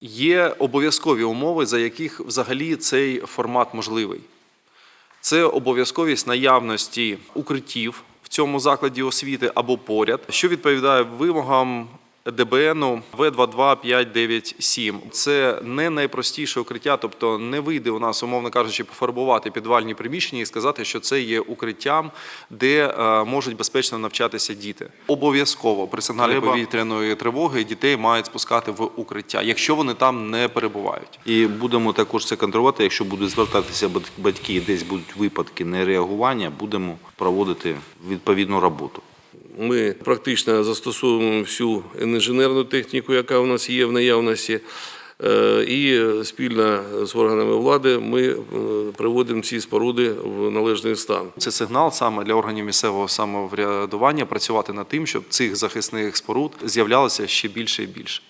Є обов'язкові умови, за яких взагалі цей формат можливий. Це обов'язковість наявності укриттів в цьому закладі освіти або поряд, що відповідає вимогам ДБНу В22597. Це не найпростіше укриття, тобто не вийде у нас, умовно кажучи, пофарбувати підвальні приміщення і сказати, що це є укриттям, де е, можуть безпечно навчатися діти. Обов'язково при сигналі повітряної тривоги дітей мають спускати в укриття, якщо вони там не перебувають. І будемо також це контролювати. Якщо будуть звертатися бат- батьки, десь будуть випадки нереагування, будемо проводити відповідну роботу. Ми практично застосовуємо всю інженерну техніку, яка у нас є в наявності. Е, І спільно з органами влади ми е, приводимо ці споруди в належний стан. Це сигнал саме для органів місцевого самоврядування працювати над тим, щоб цих захисних споруд з'являлося ще більше і більше.